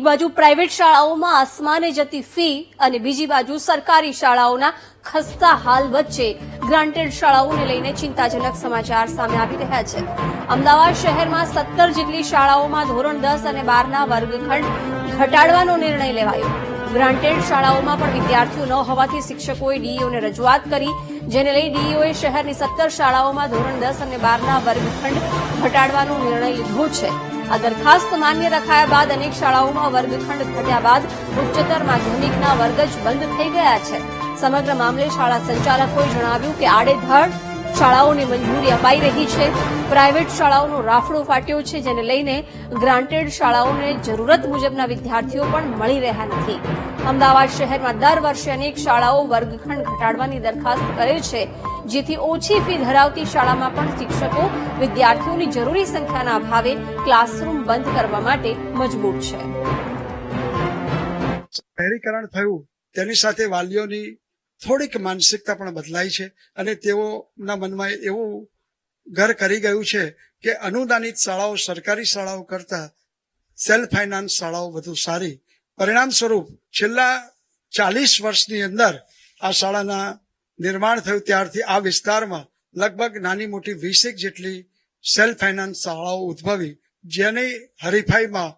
એક બાજુ પ્રાઇવેટ શાળાઓમાં આસમાને જતી ફી અને બીજી બાજુ સરકારી શાળાઓના ખસ્તા હાલ વચ્ચે ગ્રાન્ટેડ શાળાઓને લઈને ચિંતાજનક સમાચાર સામે આવી રહ્યા છે. અમદાવાદ શહેરમાં સત્તર જેટલી શાળાઓમાં ધોરણ દસ અને બારના વર્ગખંડ ઘટાડવાનો નિર્ણય લેવાયો. ગ્રાન્ટેડ શાળાઓમાં પણ વિદ્યાર્થીઓ ન હોવાથી શિક્ષકોએ ડીઈઓને રજૂઆત કરી, જેને લઈ ડીઈઓએ શહેરની સત્તર શાળાઓમાં ધોરણ દસ અને બારના વર્ગખંડ ઘટાડવાનો નિર્ણય લીધો છે. આ દરખાસ્ત માન્ય રખાયા બાદ અનેક શાળાઓમાં વર્ગખંડ ઘટ્યા બાદ ઉચ્ચતર માધ્યમિકના વર્ગ જ બંધ થઈ ગયા છે. સમગ્ર મામલે શાળા સંચાલકોએ જણાવ્યું કે આડેધડ શાળાઓને મંજૂરી અપાઈ રહી છે. પ્રાઇવેટ શાળાઓનો રાફડો ફાટ્યો છે, જેને લઈને ગ્રાન્ટેડ શાળાઓને જરૂરત મુજબના વિદ્યાર્થીઓ પણ મળી રહ્યા નથી. અમદાવાદ શહેરમાં દર વર્ષે અનેક શાળાઓ વર્ગખંડ ઘટાડવાની દરખાસ્ત કરે છે. જેથી ઓછી ફી ધરાવતી શાળામાં પણ શિક્ષકો વિદ્યાર્થીઓની જરૂરી સંખ્યાના અભાવે ક્લાસરૂમ બંધ કરવા માટે મજબૂર છે. શહેરીકરણ થયું, તેની સાથે વાલીઓની થોડીક માનસિકતા પણ બદલાઈ છે અને તેઓના મનમાં એવું ઘર કરી ગયું છે કે અનુદાનિત શાળાઓ સરકારી શાળાઓ કરતા સેલ્ફ ફાઇનાન્સ શાળાઓ વધુ સારી. પરિણામ સ્વરૂપ છેલ્લા ચાલીસ વર્ષની અંદર આ શાળાના નિર્માણ થયું ત્યારથી આ વિસ્તારમાં લગભગ નાની મોટી વીસેક જેટલી સેલ્ફ ફાઇનાન્સ શાળાઓ ઉદ્ભવી, જેની હરીફાઈમાં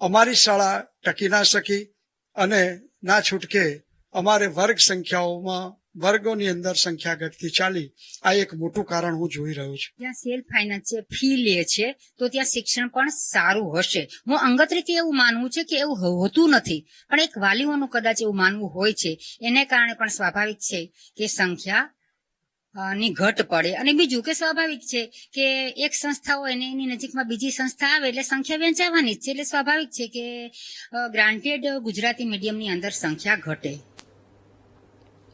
અમારી શાળા ટકી ના શકી અને ના છૂટકે અમારે વર્ગ સંખ્યાઓમાં વર્ગોની અંદર સંખ્યા ઘટતી ચાલી આ એક મોટું કારણ હું જોઈ રહ્યો છું. ત્યાં સેલ્ફ ફાઇનાન્સ છે ફી લે છે, તો ત્યાં શિક્ષણ પણ સારું હશે. હું અંગત રીતે એવું માનવું છે કે એવું હોતું નથી. પણ એક વાલીઓનું કદાચ એવું માનવું હોય છે, એને કારણે પણ સ્વાભાવિક છે કે સંખ્યા ની ઘટ પડે. અને બીજું કે સ્વાભાવિક છે કે એક સંસ્થા હોય ને એની નજીકમાં બીજી સંસ્થા આવે એટલે સંખ્યા વેચાવાની જ છે. એટલે સ્વાભાવિક છે કે ગ્રાન્ટેડ ગુજરાતી મીડિયમની અંદર સંખ્યા ઘટે.